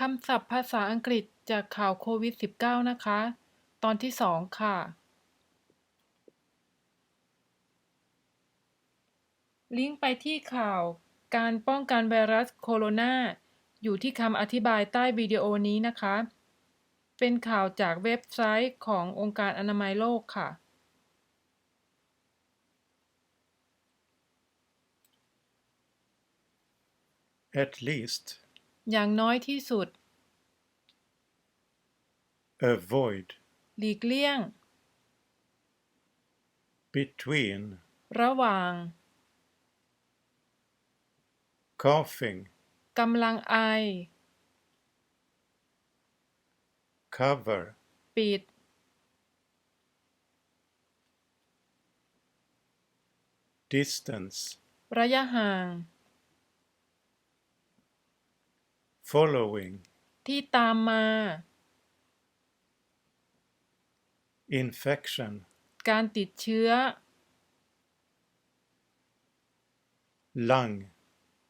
คำศัพท์ภาษาอังกฤษจากข่าวโควิด -19 นะคะ ตอนที่ 2 ค่ะ ลิงก์ไปที่ข่าว การป้องกันไวรัสโคโรนา อยู่ที่คำอธิบายใต้วิดีโอนี้นะคะ เป็นข่าวจากเว็บไซต์ขององค์การอนามัยโลกค่ะ At least, อย่างน้อยที่สุด avoid, หลีกเลี่ยง between, ระหว่าง coughing, กำลังไอ cover, ปิด distance, ระยะห่าง following, ที่ตามมา infection, การติดเชื้อ lung,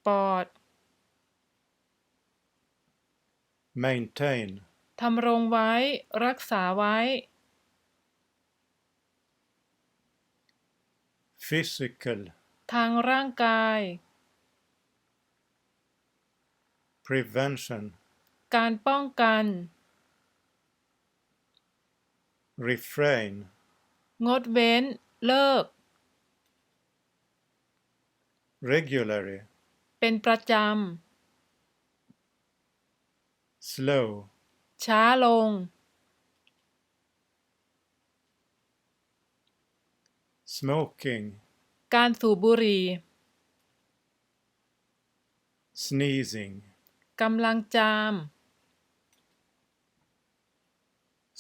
ปอด maintain, ทำรงไว้ รักษาไว้ physical, ทางร่างกาย prevention, การป้องกัน refrain, งดเว้น เลิก regularly, เป็นประจ slow, ำ ช้าลง smoking, การสูบบุหรี่ sneezing, กำลังจาม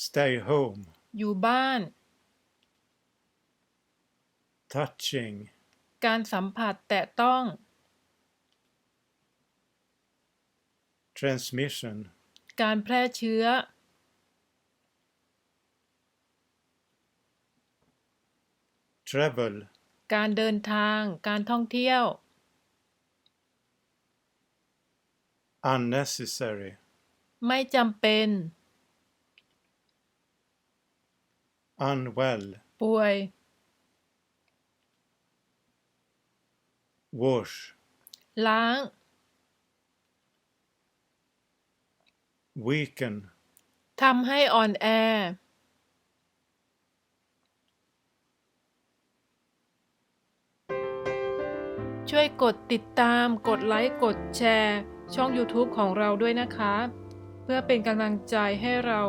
stay home, อยู่บ้าน touching, การสัมผัสแตะต้อง transmission, การแพร่เชื้อ travel, การเดินทาง การท่องเที่ยว unnecessary, ไม่จำเป็น unwell, ป่วย wash, ล้าง weaken, ทำให้อ่อนแอ ช่วยกดติดตาม กดไลค์ กดแชร์ ช่อง YouTube ของเราด้วยนะคะ เพื่อเป็นกำลังใจให้เรา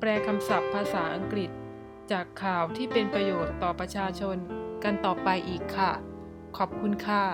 แปลคำศัพท์ภาษาอังกฤษ จากข่าวที่เป็นประโยชน์ต่อประชาชนกันต่อไปอีกค่ะ ขอบคุณค่ะ